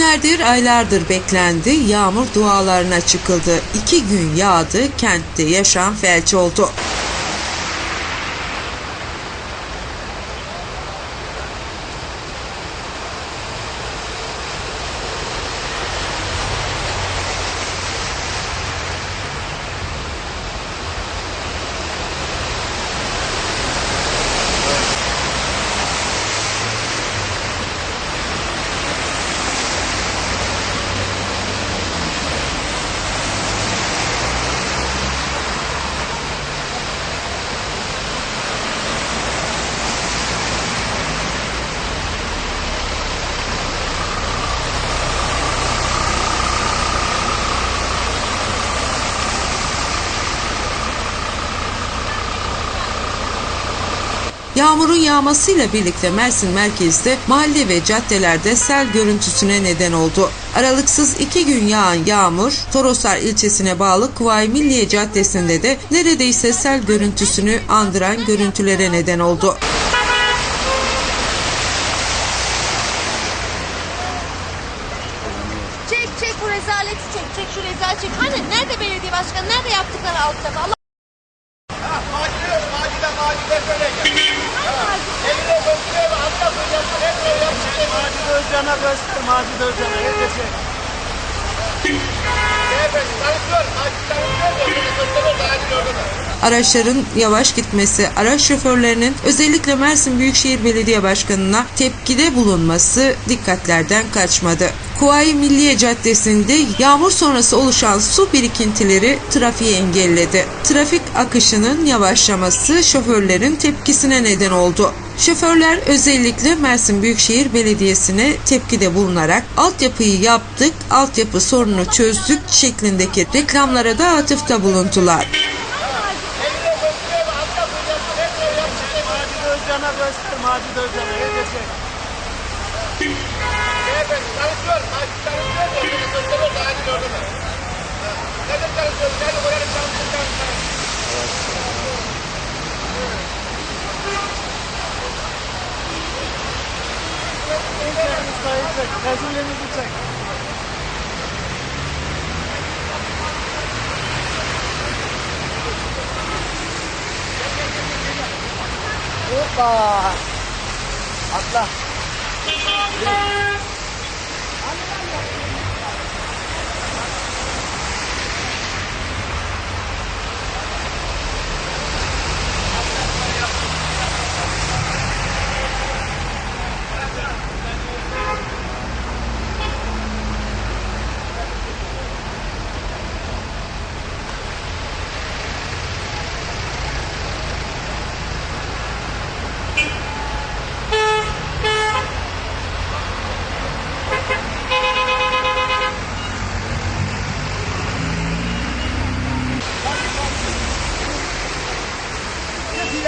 Günlerdir, aylardır beklendi, yağmur dualarına çıkıldı. İki gün yağdı, kentte yaşam felç oldu. Yağmurun yağmasıyla birlikte Mersin merkezde mahalle ve caddelerde sel görüntüsüne neden oldu. Aralıksız iki gün yağan yağmur, Toroslar ilçesine bağlı Kuvayi Milliye Caddesi'nde de neredeyse sel görüntüsünü andıran görüntülere neden oldu. Çek çek bu rezaleti çek. Çek şu rezalet çek. Hani nerede belediye başkanı? Nerede yaptıkları altta? Allah Özcan'a göster, Macide Özcan'a. Orada. Araçların yavaş gitmesi, araç şoförlerinin özellikle Mersin Büyükşehir Belediye Başkanı'na tepkide bulunması dikkatlerden kaçmadı. Kuvayi Milliye Caddesi'nde yağmur sonrası oluşan su birikintileri trafiği engelledi. Trafik akışının yavaşlaması şoförlerin tepkisine neden oldu. Şoförler özellikle Mersin Büyükşehir Belediyesi'ne tepkide bulunarak altyapıyı yaptık, altyapı sorunu çözdük şeklindeki reklamlara da atıfta bulundular. Rezilliğimizi çek. Hoppa. Atla.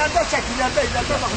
İleride çek, ileride, ileride bak.